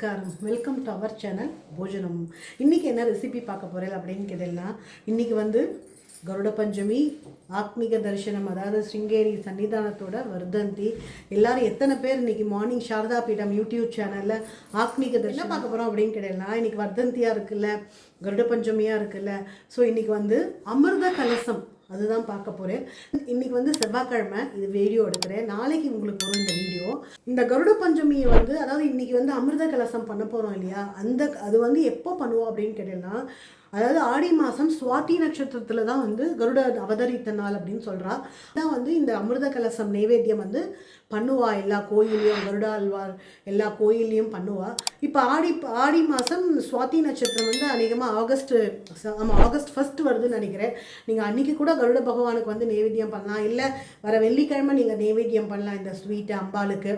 நமஸ்காரம். Welcome to our channel போஜனம் இன்றைக்கி என்ன ரெசிபி பார்க்க போகிறேன் அப்படின்னு கேட்டீங்கன்னா இன்றைக்கி வந்து கருட பஞ்சமி ஆத்மீக தரிசனம் அதாவது ஸ்ருங்கேரி சன்னிதானத்தோட வர்தந்தி. எல்லாரும் எத்தனை பேர் இன்னைக்கு மார்னிங் சாரதா பீடம் யூடியூப் சேனலில் ஆத்மீக தரிசனம் பார்க்க போகிறோம் அப்படின்னு கேட்டீங்கன்னா இன்னைக்கு வர்தந்தியாக இருக்குல்ல கருட பஞ்சமியாக இருக்குல்ல. ஸோ இன்றைக்கி வந்து அமிர்த கலசம். அதுதான் பார்க்க போகிறேன் இன்றைக்கி வந்து செவ்வாய்க்கிழமை. இது வீடியோ எடுக்கிறேன். நாளைக்கு உங்களுக்கு வரும் இந்த வீடியோ இந்த கருட பஞ்சமியை வந்து அதாவது இன்னைக்கு வந்து அமிர்த கலசம் பண்ண போகிறோம் இல்லையா? அந்த அது வந்து எப்போ பண்ணுவோம் அப்படின்னு கேட்டீங்கன்னா அதாவது ஆடி மாதம் சுவாதி நட்சத்திரத்தில் தான் வந்து கருட அவதரித்த நாள் அப்படின்னு சொல்கிறா தான் வந்து இந்த அமிர்த கலசம் நைவேத்தியம் வந்து பண்ணுவா. எல்லா கோயிலையும் கருடாழ்வார் எல்லா கோயில்லையும் பண்ணுவா. இப்போ ஆடி ஆடி மாதம் சுவாதி நட்சத்திரம் வந்து அநேகமாக ஆகஸ்ட் ஆமாம் ஆகஸ்ட் ஃபஸ்ட் வருதுன்னு நினைக்கிறேன். நீங்கள் அன்றைக்கி கூட கருட பகவானுக்கு வந்து நைவேத்தியம் பண்ணலாம். இல்லை வர வெள்ளிக்கிழமை நீங்கள் நைவேத்தியம் பண்ணலாம் இந்த ஸ்வீட்டு அம்பாளுக்கு.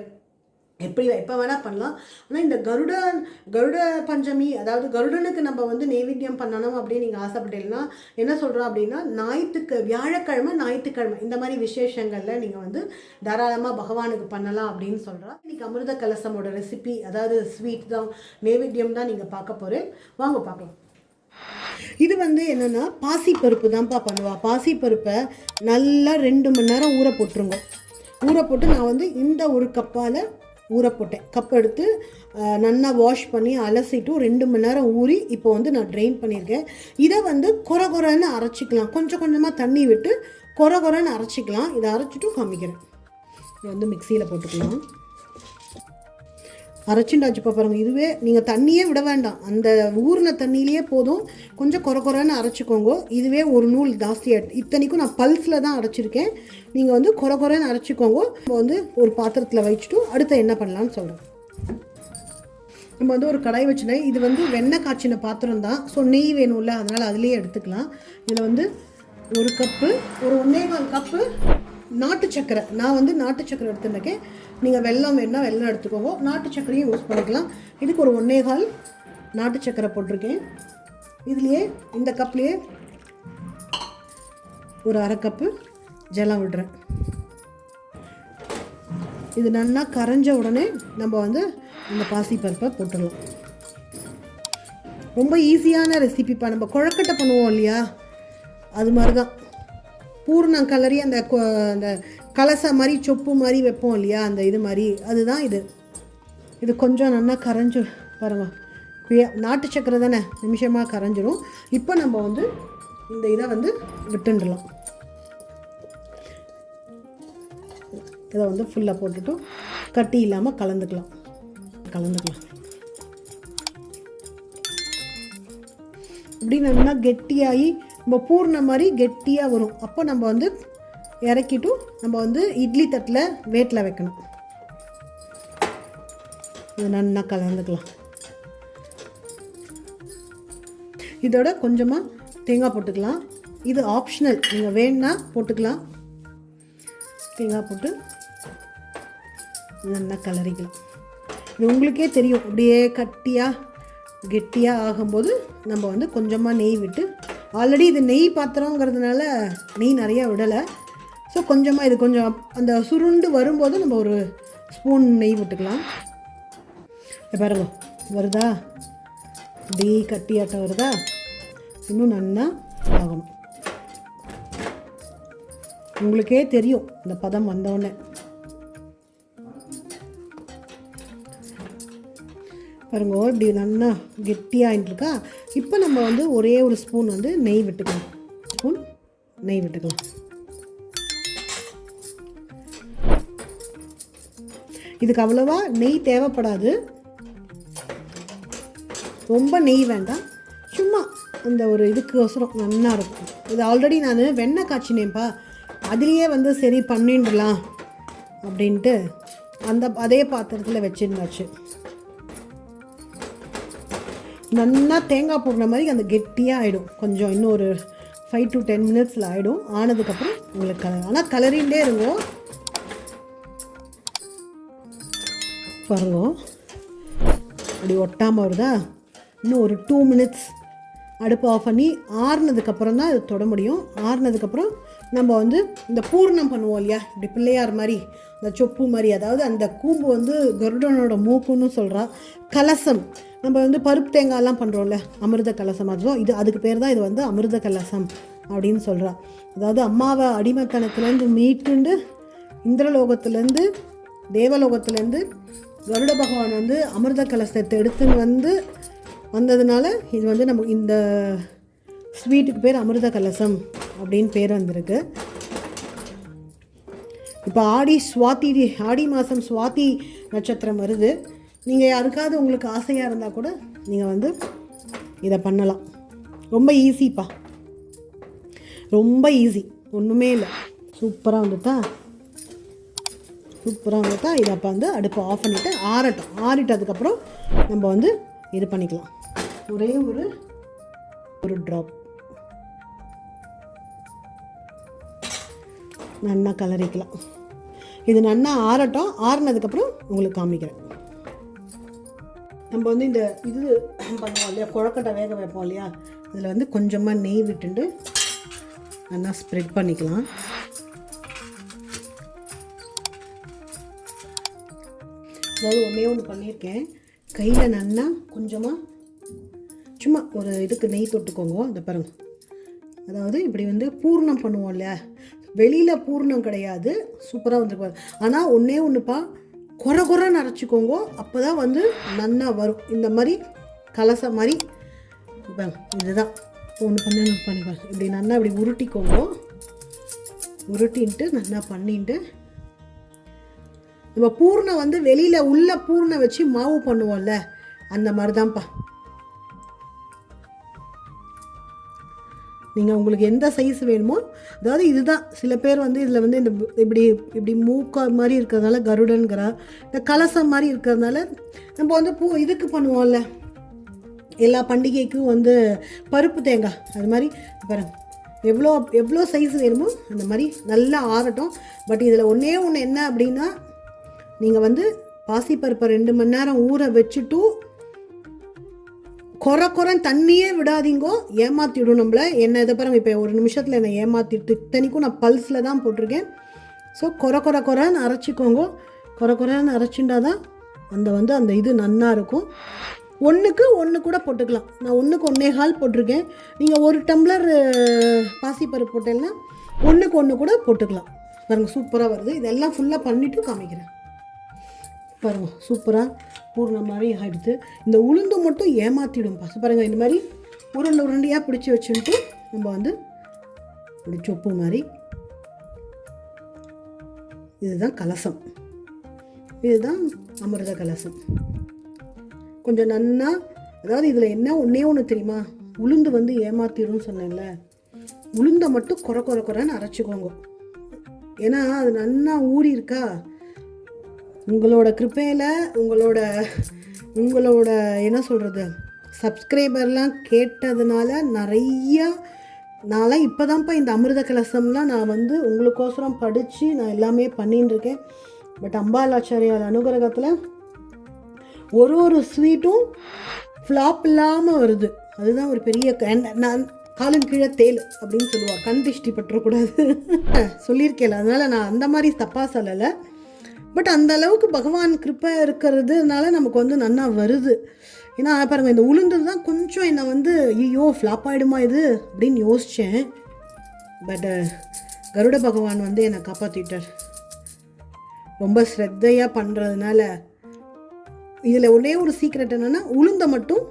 எப்படி எப்போ வேணால் பண்ணலாம். ஆனால் இந்த கருட கருட பஞ்சமி அதாவது கருடனுக்கு நம்ம வந்து நைவேத்தியம் பண்ணணும் அப்படின்னு நீங்கள் ஆசைப்பட்டீங்கன்னா என்ன சொல்கிறோம் அப்படின்னா ஞாயிற்றுக்கு வியாழக்கிழமை ஞாயிற்றுக்கிழமை இந்த மாதிரி விசேஷங்களில் நீங்கள் வந்து தாராளமாக பகவானுக்கு பண்ணலாம் அப்படின்னு சொல்கிறோம் இன்றைக்கி அமிர்த கலசமோட ரெசிபி அதாவது ஸ்வீட் தான் நைவேத்தியம் தான் நீங்கள் பார்க்க போகிறேன் வாங்க பார்க்கலாம். இது வந்து என்னென்னா பாசிப்பருப்பு தான்ப்பா பண்ணுவா. பாசிப்பருப்பை நல்லா ரெண்டு மணி நேரம் ஊற போட்டுருங்க. ஊற போட்டு நான் வந்து இந்த ஒரு கப்பால் ஊற போட்டேன் கப் எடுத்து நல்லா வாஷ் பண்ணி அலசிட்டு ரெண்டு மணி நேரம் ஊறி இப்போ வந்து நான் ட்ரெயின் பண்ணியிருக்கேன். இதை வந்து கொர கொரன்னு அரைச்சிக்கலாம். கொஞ்சம் கொஞ்சமாக தண்ணி விட்டு கொர கொரன்னு அரைச்சிக்கலாம். இதை அரைச்சிட்டும் காமிக்கிறேன். இதை வந்து மிக்சியில் போட்டுக்கலாம். அரைச்சிண்டாச்சு பாருங்க. இதுவே நீங்கள் தண்ணியே விட வேண்டாம். அந்த ஊறின தண்ணியிலேயே போதும். கொஞ்சம் கொர குறைன்னு அரைச்சிக்கோங்க. இதுவே ஒரு நூல் ஜாஸ்தியாக இத்தனைக்கும் நான் பல்ஸில் தான் அரைச்சிருக்கேன். நீங்கள் வந்து கொர குறைன்னு அரைச்சிக்கோங்க. நம்ம வந்து ஒரு பாத்திரத்தில் வச்சுட்டு அடுத்து என்ன பண்ணலான்னு சொல்கிறேன் நம்ம வந்து ஒரு கடாய் வச்சுனேன் இது வந்து வெண்ணெய் காய்ச்சின பாத்திரம் தான் ஸோ நெய் வேணும்ல அதனால் அதுலேயே எடுத்துக்கலாம். இதில் வந்து ஒரு கப்பு ஒரு ஒன்றே கால் கப்பு நாட்டு சக்கரை. நான் வந்து நாட்டு சக்கரை எடுத்துருக்கேன். நீங்கள் வெல்லம் வேணால் வெல்லம் எடுத்துக்கோங்க. நாட்டு சக்கரையும் யூஸ் பண்ணிக்கலாம். இதுக்கு ஒரு ஒன்றே கால் நாட்டு சக்கரை போட்டிருக்கேன். இதுலேயே இந்த கப்லேயே ஒரு அரை கப்பு ஜலம் விடுறேன். இது நல்லா கரைஞ்ச உடனே நம்ம வந்து இந்த பாசி பருப்பை போட்டுடலாம். ரொம்ப ஈஸியான ரெசிபிப்பா நம்ம குழக்கட்டை பண்ணுவோம் இல்லையா? அது மாதிரி தான் பூர்ணம் கலரி அந்த அந்த கலசை மாதிரி சொப்பு மாதிரி வைப்போம் இல்லையா? அந்த இது மாதிரி. அதுதான் இது. இது கொஞ்சம் நல்லா கரைஞ்சு பாருங்க. நாட்டு சக்கரை தானே? நிமிஷமாக கரைஞ்சிரும். இப்போ நம்ம வந்து இந்த இதை வந்து விட்டுண்டுலாம் இதை வந்து ஃபுல்லாக போட்டுட்டு கட்டி இல்லாமல் கலந்துக்கலாம். கலந்துக்கலாம். இப்படி நல்லா கெட்டியாகி நம்ம பூர்ண மாதிரி கெட்டியாக வரும். அப்போ நம்ம வந்து இறக்கிட்டு நம்ம வந்து இட்லி தட்டில் வேட்டில் வைக்கணும். இது நல்லா கலந்துக்கலாம். இதோட கொஞ்சமாக தேங்காய் போட்டுக்கலாம். இது ஆப்ஷனல் நீங்கள் வேணுன்னா போட்டுக்கலாம். தேங்காய் போட்டு நல்லா கலரிக்கலாம். இது உங்களுக்கே தெரியும். அப்படியே கட்டியாக கெட்டியாக ஆகும்போது நம்ம வந்து கொஞ்சமாக நெய் விட்டு ஆல்ரெடி இது நெய் பாத்திரங்கிறதுனால நெய் நிறையா விடலை. ஸோ கொஞ்சமாக இது கொஞ்சம் அந்த சுருண்டு வரும்போது நம்ம ஒரு ஸ்பூன் நெய் விட்டுக்கலாம். பாருங்க. வருதா? அப்படி கட்டியாட்டம் வருதா? இன்னும் நல்லா ஆகணும். உங்களுக்கே தெரியும். இந்த பதம் வந்தோடனே பாருங்க இப்படி நல்லா கெட்டியாகிட்டு இருக்கா இப்போ நம்ம வந்து ஒரே ஒரு ஸ்பூன் வந்து நெய் விட்டுக்கலாம். ஸ்பூன் நெய் விட்டுக்கலாம். இதுக்கு அவ்வளோவா நெய் தேவைப்படாது. ரொம்ப நெய் வேண்டாம். சும்மா அந்த ஒரு இதுக்கோசரம் நல்லா இருக்கும். இது ஆல்ரெடி நான் வெண்ணெய் காய்ச்சினேன்ப்பா. அதுலேயே வந்து சரி பண்ணிடலாம். அப்படின்ட்டு அந்த அதே பாத்திரத்தில் வச்சிருந்தாச்சு. நல்லா தேங்காய் போடுற மாதிரி அந்த கெட்டியாக ஆகிடும் கொஞ்சம் இன்னும் ஒரு ஃபைவ் டு டென் மினிட்ஸில் ஆகிடும் ஆனதுக்கப்புறம் உங்களுக்கு கலர் ஆனால் கலரிண்டே இருக்கும். பாருங்க. அப்படி ஒட்டாமல் வருதா? இன்னும் ஒரு டூ மினிட்ஸ் அடுப்பு ஆஃப் பண்ணி ஆறுனதுக்கப்புறம் தான் இது தொட முடியும். ஆறுனதுக்கப்புறம் நம்ம வந்து இந்த பூர்ணம் பண்ணுவோம் இல்லையா? இப்படி பிள்ளையார் மாதிரி இந்த சொப்பு மாதிரி அதாவது அந்த கூம்பு வந்து கருடனோட மூக்குன்னு சொல்கிறா கலசம். நம்ம வந்து பருப்பு தேங்காய்லாம் பண்ணுறோம்ல அமிர்த கலசம் அதுவும் இது அதுக்கு பேர் தான் இது வந்து அமிர்த கலசம் அப்படின்னு சொல்கிறா அதாவது அம்மாவை அடிமைத்தனத்துலேருந்து மீட்டுண்டு இந்திரலோகத்துலேருந்து தேவலோகத்துலேருந்து கருட பகவான் வந்து அமிர்த கலசத்தை எடுத்துன்னு வந்து வந்ததுனால இது வந்து நம்ம இந்த ஸ்வீட்டுக்கு பேர் அமிர்த கலசம் அப்படின்னு பேர் வந்திருக்கு. இப்போ ஆடி சுவாதி ஆடி மாதம் சுவாதி நட்சத்திரம் வருது. நீங்கள் யாருக்காவது உங்களுக்கு ஆசையாக இருந்தால் கூட நீங்கள் வந்து இதை பண்ணலாம். ரொம்ப ஈஸிப்பா ரொம்ப ஈஸி ஒன்றுமே இல்லை. சூப்பராக வந்துட்டா. சூப்பராக வந்துட்டா. இதை அப்போ வந்து அடுப்பை ஆஃப் பண்ணிவிட்டு ஆறட்டும். ஆறிட்டதுக்கப்புறம் நம்ம வந்து இது பண்ணிக்கலாம். ஒரே ஒரு ஒரு ட்ராப் நன்னா கலரிக்கலாம். இது நன்னா ஆறட்டும் ஆறுனதுக்கப்புறம் உங்களுக்கு காமிக்கிறேன். நம்ம வந்து இந்த இது பண்ணுவோம் இல்லையா? குழக்கட்டை வேக வைப்போம் இல்லையா? இதில் வந்து கொஞ்சமாக நெய் விட்டுண்டு நல்லா ஸ்ப்ரெட் பண்ணிக்கலாம். அதாவது ஒன்றே ஒன்று பண்ணியிருக்கேன். கையில் நல்லா கொஞ்சமாக சும்மா ஒரு இதுக்கு நெய் தொட்டுக்கோங்க. இந்த பாருங்க. அதாவது இப்படி வந்து பூர்ணம் பண்ணுவோம் இல்லையா? வெளியில் பூர்ணம் கிடையாது. சூப்பராக வந்துருப்பாரு. ஆனால் ஒன்றே ஒன்றுப்பா குறை குறைன்னு அரைச்சிக்கோங்க அப்போ தான் வந்து நன்னா வரும். இந்த மாதிரி கலச மாதிரி இதுதான். ஒன்று பண்ணி பண்ணி பாருங்க. இப்படி நல்லா இப்படி உருட்டிக்கோங்க. உருட்டின்ட்டு நல்லா பண்ணிட்டு நம்ம பூர்ணம் வந்து வெளியில் உள்ள பூர்ணம் வச்சு மாவு பண்ணுவோம்ல அந்த மாதிரி தான்ப்பா நீங்கள் உங்களுக்கு எந்த சைஸ் வேணுமோ அதாவது இதுதான் சில பேர் வந்து இதில் வந்து இந்த இப்படி இப்படி மூக்கா மாதிரி இருக்கிறதுனால கருடன்கிறா இந்த கலசம் மாதிரி இருக்கிறதுனால நம்ம வந்து பூ இதுக்கு பண்ணுவோம்ல. எல்லா பண்டிகைக்கும் வந்து பருப்பு தேங்காய் அது மாதிரி பாருங்க. எவ்வளோ எவ்வளோ சைஸ் வேணுமோ அந்த மாதிரி நல்லா ஆறட்டும். பட் இதில் ஒன்றே ஒன்று என்ன அப்படின்னா நீங்கள் வந்து பாசிப்பருப்பை ரெண்டு மணி நேரம் ஊற வச்சுட்டும் குறை குறை தண்ணியே விடாதீங்கோ. ஏமாற்றிடும் நம்மள. என்ன இதை பாருங்க இப்போ ஒரு நிமிஷத்தில் என்னை ஏமாற்றிட்டு இத்தனைக்கும் நான் பல்ஸில் தான் போட்டிருக்கேன். ஸோ குறை குறை குறைன்னு அரைச்சிக்கோங்க. குறை குறைன்னு அரைச்சிண்டா தான் அந்த வந்து அந்த இது நன்னா இருக்கும். ஒன்றுக்கு ஒன்று கூட போட்டுக்கலாம். நான் ஒன்றுக்கு ஒன்றே ஹால் போட்டிருக்கேன். நீங்கள் ஒரு டம்ளர் பாசிப்பருப்பு போட்டேன்னா ஒன்றுக்கு ஒன்று கூட போட்டுக்கலாம். பாருங்கள் சூப்பராக வருது. இதெல்லாம் ஃபுல்லாக பண்ணிவிட்டு காமிக்கிறேன். பாருங்க சூப்பராக பூர்ண மாதிரி ஆகிடுது இந்த உளுந்து மட்டும் ஏமாற்றிடும் பசு பாருங்கள் இந்த மாதிரி உருண்டை உருண்டையாக பிடிச்சி வச்சுட்டு நம்ம வந்து இப்படி சொப்பு மாதிரி. இதுதான் கலசம். இதுதான் அமிர்த கலசம். கொஞ்சம் நன்னா அதாவது இதில் என்ன ஒன்றே ஒன்று தெரியுமா? உளுந்து வந்து ஏமாத்திடும்னு சொன்னேன்ல. உளுந்தை மட்டும் குறை குறை குறைன்னு அரைச்சிக்கோங்க. ஏன்னா அது நன்னா ஊறி இருக்கா? உங்களோட கிருப்பையில் உங்களோட உங்களோட என்ன சொல்கிறது சப்ஸ்கிரைபர்லாம் கேட்டதுனால நிறைய நான்லாம் இப்போ தான்ப்பா இந்த அமிர்த கலசம்லாம் நான் வந்து உங்களுக்கோசரம் படித்து நான் எல்லாமே பண்ணின்னு இருக்கேன் பட் அம்பாலாச்சாரியால் அனுகிரகத்தில் ஒரு ஒரு ஸ்வீட்டும் ஃப்ளாப் இல்லாமல் வருது. அதுதான் ஒரு பெரிய க- நான் காலின் கீழே தேல் அப்படின்னு சொல்லுவாள் கண் திஷ்டி பற்றக்கூடாது. சொல்லியிருக்கேன் அதனால் நான் அந்த மாதிரி தப்பாக சொல்லலை. பட் அந்த அளவுக்கு பகவான் கிருப்பை இருக்கிறதுனால நமக்கு வந்து நன்னா வருது. ஏன்னா பாருங்கள் இந்த உளுந்து தான் கொஞ்சம் என்னை வந்து ஐயோ ஃப்ளாப் ஆகிடுமா இது? அப்படின்னு யோசித்தேன் பட் uh, கருட பகவான் வந்து என்னை காப்பாற்றிட்டார் ரொம்ப ஸ்ரத்தையாக பண்ணுறதுனால இதில் ஒரே ஒரு சீக்ரெட் என்னென்னா உளுந்தை மட்டும்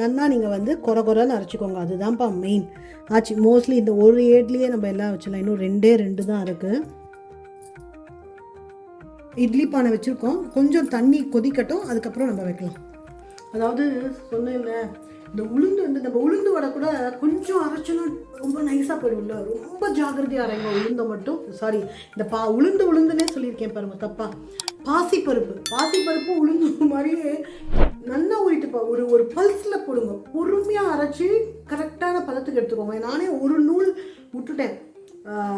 நன்னா நீங்கள் வந்து குறை குறைன்னு அரைச்சிக்கோங்க. அதுதான்ப்பா மெயின் ஆச்சு மோஸ்ட்லி இந்த ஒரு ஏட்லேயே நம்ம எல்லாம் வச்சிடலாம் இன்னும் ரெண்டே ரெண்டு தான் இருக்குது இட்லி பானை வச்சுருக்கோம். கொஞ்சம் தண்ணி கொதிக்கட்டும் அதுக்கப்புறம் நம்ம வைக்கலாம். அதாவது சொன்னேன்ல இந்த உளுந்து வந்து நம்ம உளுந்து வடை கூட கொஞ்சம் அரைச்சோன்னா ரொம்ப நைஸாக போயிடும்ல. ரொம்ப ஜாகிரதையாக அரைங்க உளுந்தை மட்டும். சாரி இந்த பா உளுந்து உளுந்துனே சொல்லியிருக்கேன் பாருங்க தப்பா. பாசிப்பருப்பு. பாசிப்பருப்பு உளுந்து மாதிரியே நல்லா ஊறிட்டுப்பா ஒரு ஒரு பல்ஸில் போடுங்க. பொறுமையாக அரைச்சி கரெக்டான பதத்துக்கு எடுத்துக்கோங்க. நானே ஒரு நூல் விட்டுட்டேன்.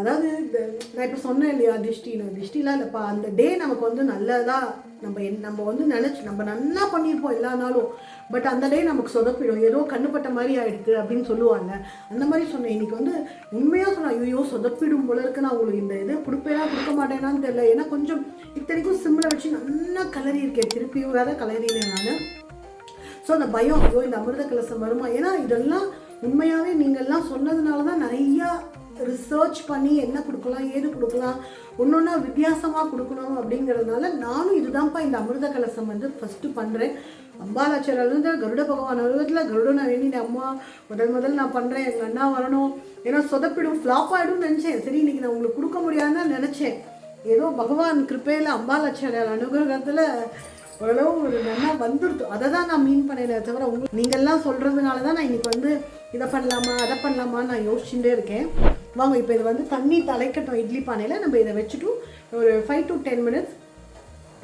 அதாவது இந்த நான் இப்போ சொன்னேன் இல்லையா திஷ்டின்னு. திஷ்டிலாம் இல்லைப்பா அந்த டே நமக்கு வந்து நல்லதாக நம்ம என் நம்ம வந்து நினச்சி நம்ம நல்லா பண்ணியிருப்போம் எல்லா நாளும். பட் அந்த டே நமக்கு சொதப்பிடும். ஏதோ கண்ணுப்பட்ட மாதிரி ஆயிடுது அப்படின்னு சொல்லுவாங்க. அந்த மாதிரி சொன்னேன். இன்னைக்கு வந்து உண்மையாக சொன்னேன் ஐயோ சொதப்பிடும் போல இருக்கு. நான் உங்களுக்கு இந்த இது கொடுப்பேனா கொடுக்க மாட்டேனான்னு தெரியல. ஏன்னா கொஞ்சம் இத்தனைக்கும் சிம்மில் வச்சு நல்லா கலரி இருக்கேன் திருப்பியும் வேற கலரினேன் நான். ஸோ அந்த பயம் ஐயோ இந்த அமிர்த கலசம் வருமா? ஏன்னா இதெல்லாம் உண்மையாகவே நீங்கள்லாம் சொன்னதுனால தான் நிறையா ரிசர்ச் பண்ணி என்ன கொடுக்கலாம் ஏது கொடுக்கலாம் ஒன்றொன்னா வித்தியாசமாக கொடுக்கணும் அப்படிங்கிறதுனால நானும் இதுதான்ப்பா இந்த அமிர்த கலசம் வந்து ஃபஸ்ட்டு பண்ணுறேன் அம்பாலாச்சாரியிலேருந்து கருட பகவான் அருவத்தில் கருடனை நான் அம்மா முதல் முதல் நான் பண்ணுறேன் எங்கள் அண்ணா வரணும். ஏன்னா சொதப்பிடும் ஃப்ளாப் ஆகிடும் நினச்சேன். சரி இன்றைக்கி நான் உங்களுக்கு கொடுக்க முடியாதுன்னு நினச்சேன். ஏதோ பகவான் கிருப்பையில் அம்பாலாச்சாரியார் அனுகிரகத்தில் ஓரளவு ஒரு நல்லா வந்துடுது அதை தான் நான் மீன் பண்ணல தவிர உங்களுக்கு நீங்கள்லாம் சொல்கிறதுனால தான் நான் இன்றைக்கி வந்து இதை பண்ணலாமா அதை பண்ணலாமான்னு நான் யோசிச்சுட்டே இருக்கேன். வாங்க இப்போ இது வந்து தண்ணி தலைக்கட்டும் இட்லி பானையில் நம்ம இதை வச்சுட்டு ஒரு ஃபைவ் டு டென் மினிட்ஸ்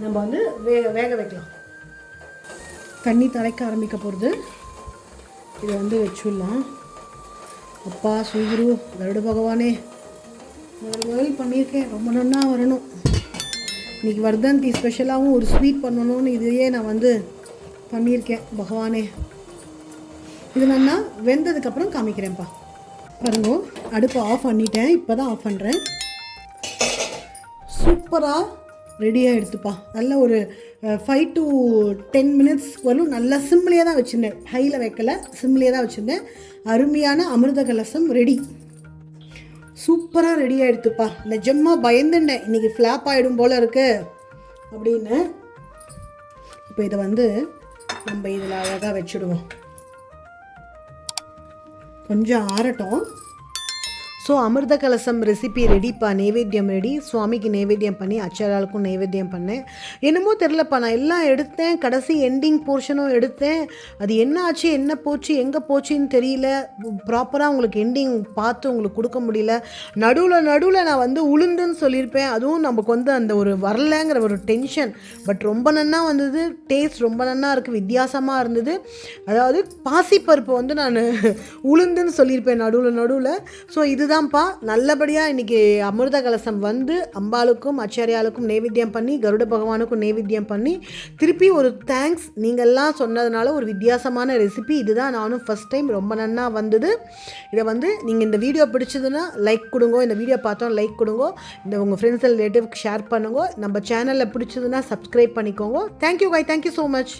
நம்ம வந்து வே வேக வைக்கலாம். தண்ணி தலைக்க ஆரம்பிக்க போகிறது இதை வந்து வச்சுடலாம். அப்பா ஸ்ரீகுரு கருட பகவானே. முதல் முதல் பண்ணியிருக்கேன். ரொம்ப நன்னா வரணும். இன்றைக்கி வர்தந்தி ஸ்பெஷலாகவும் ஒரு ஸ்வீட் பண்ணணும்னு இதையே நான் வந்து பண்ணியிருக்கேன். பகவானே. இது நான் வெந்ததுக்கப்புறம் காமிக்கிறேன்ப்பா. பாருங்க அடுப்பை ஆஃப் பண்ணிட்டேன். இப்போ தான் ஆஃப் பண்ணுறேன் சூப்பராக ரெடியாக எடுத்துப்பா நல்ல ஒரு ஃபைவ் டு டென் மினிட்ஸ் வரலும் நல்லா சிம்லேயே தான் வச்சுருந்தேன். ஹையில் வைக்கல. சிம்லேயே தான் வச்சுருந்தேன். அருமையான அமிர்த கலசம் ரெடி சூப்பராக ரெடி ஆகிடுத்துப்பா நிஜமாக பயந்துட்டேன். இன்றைக்கி ஃப்ளாப் ஆகிடும் போல் இருக்கு. அப்படின்னு. இப்போ இதை வந்து நம்ம இதில் அழகாக வச்சுடுவோம். கொஞ்சம் ஆறட்டும். ஸோ அமிர்த கலசம் ரெசிபி ரெடிப்பா நைவேத்தியம் ரெடி சுவாமிக்கு நைவேத்தியம் பண்ணி அச்சாராளுக்கும் நைவேத்தியம் பண்ணேன். என்னமோ தெரிலப்பா நான் எல்லாம் எடுத்தேன். கடைசி எண்டிங் போர்ஷனும் எடுத்தேன். அது என்ன ஆச்சு என்ன போச்சு எங்கே போச்சுன்னு தெரியல. ப்ராப்பராக உங்களுக்கு எண்டிங் பார்த்து உங்களுக்கு கொடுக்க முடியல. நடுவில் நடுவில் நான் வந்து உளுந்துன்னு சொல்லியிருப்பேன். அதுவும் நமக்கு வந்து அந்த ஒரு வரலங்கிற ஒரு டென்ஷன் பட் ரொம்ப நன்னா வந்தது. டேஸ்ட் ரொம்ப நன்னா இருக்குது வித்தியாசமாக இருந்தது. அதாவது பாசிப்பருப்பு வந்து நான் உளுந்துன்னு சொல்லியிருப்பேன் நடுவில் நடுவில். ஸோ இதுதான் இதுதான்ப்பா. நல்லபடியாக இன்றைக்கி அமிர்த கலசம் வந்து அம்பாளுக்கும் அச்சாரியாளுக்கும் நைவேத்தியம் பண்ணி கருட பகவானுக்கும் நைவேத்தியம் பண்ணி திருப்பி ஒரு தேங்க்ஸ் நீங்கள்லாம் சொன்னதுனால ஒரு வித்தியாசமான ரெசிபி இதுதான் நானும் ஃபஸ்ட் டைம் ரொம்ப நன்னா வந்தது. இதை வந்து நீங்கள் இந்த வீடியோ பிடிச்சதுன்னா லைக் கொடுங்க இந்த வீடியோ பார்த்தோம் லைக் கொடுங்க இந்த உங்கள் ஃப்ரெண்ட்ஸ் ரிலேட்டிவ்க்கு ஷேர் பண்ணுங்க. நம்ம சேனலில் பிடிச்சதுன்னா சப்ஸ்கிரைப் பண்ணிக்கோங்க. Thank you guys thank you so much